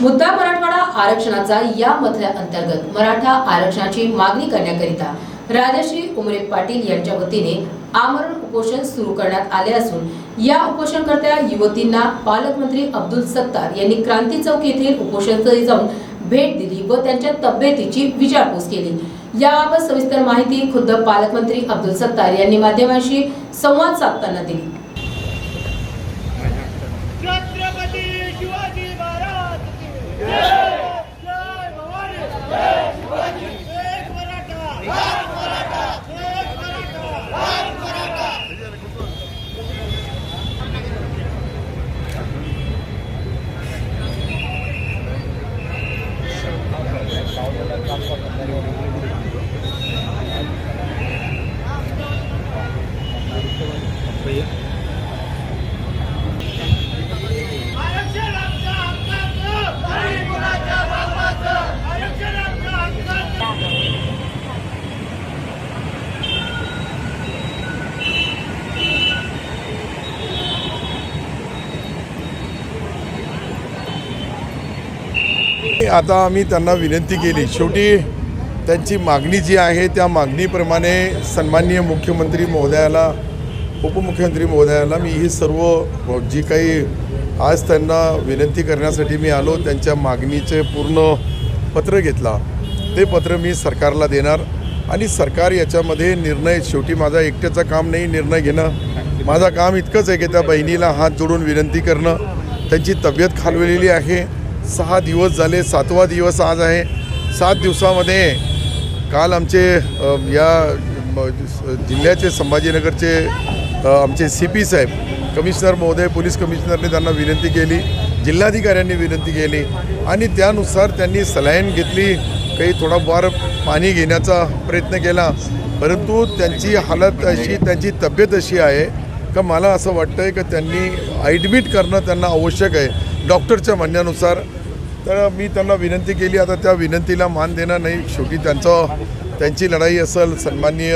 मुद्दा मराठवाडा आरक्षणाचा या अंतर्गत मराठा आरक्षणाची मागणी करण्याकरिता राजश्री उमरे पाटील यांच्या वतीने आमरण उपोषण सुरू करण्यात आले असून या उपोषणकर्त्या युवतींना पालकमंत्री अब्दुल सत्तार यांनी क्रांती चौक येथील उपोषणस्थळी जाऊन भेट दिली व त्यांच्या तब्येतीची विचारपूस केली. याबाबत सविस्तर माहिती खुद्द पालकमंत्री अब्दुल सत्तार यांनी माध्यमांशी संवाद साधताना दिली. आता आम्ही त्यांना विनंती केली. शेवटी त्यांची मागणी जी आहे त्या मागणीप्रमाणे सन्माननीय मुख्यमंत्री महोदयाला उपमुख्यमंत्री महोदयाला मी ही सर्व जी काही आज त्यांना विनंती करण्यासाठी मी आलो त्यांच्या मागणीचे पूर्ण पत्र घेतला. ते पत्र मी सरकारला देणार आणि सरकार याच्यामध्ये निर्णय शेवटी माझा एकट्याचं काम नाही निर्णय घेणं. माझं काम इतकंच आहे की त्या बहिणीला हात जोडून विनंती करणं. त्यांची तब्येत खालवलेली आहे. सहा दिवस झाले सातवा दिवस आज आहे. सात दिवसामध्ये काल आमचे या जिल्ह्याचे संभाजीनगरचे आमचे सी पी साहेब कमिशनर महोदय पोलीस कमिशनरने त्यांना विनंती केली जिल्हाधिकाऱ्यांनी विनंती केली आणि त्यानुसार त्यांनी सलाईन घेतली काही थोडाफार पाणी घेण्याचा प्रयत्न केला. परंतु त्यांची हालत अशी त्यांची तब्येत अशी आहे का मला असं वाटतं आहे की त्यांनी ॲडमिट करणं त्यांना आवश्यक आहे. डॉक्टरच्या म्हणण्यानुसार तर मी त्यांना विनंती केली आता त्या विनंतीला मान देणं नाही. शेवटी त्यांचं त्यांची लढाई असेल सन्माननीय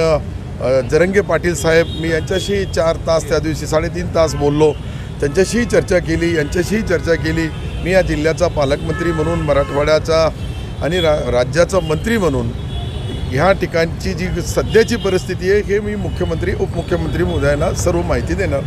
जरंगे पाटील साहेब मी यांच्याशी चार तास त्या दिवशी साडेतीन तास बोललो. त्यांच्याशीही चर्चा केली यांच्याशीही चर्चा केली. मी या जिल्ह्याचा पालकमंत्री म्हणून मराठवाड्याचा आणि रा राज्याचा मंत्री म्हणून ह्या ठिकाणची जी सध्याची परिस्थिती आहे हे मी मुख्यमंत्री उपमुख्यमंत्री महोदयांना सर्व माहिती देणार.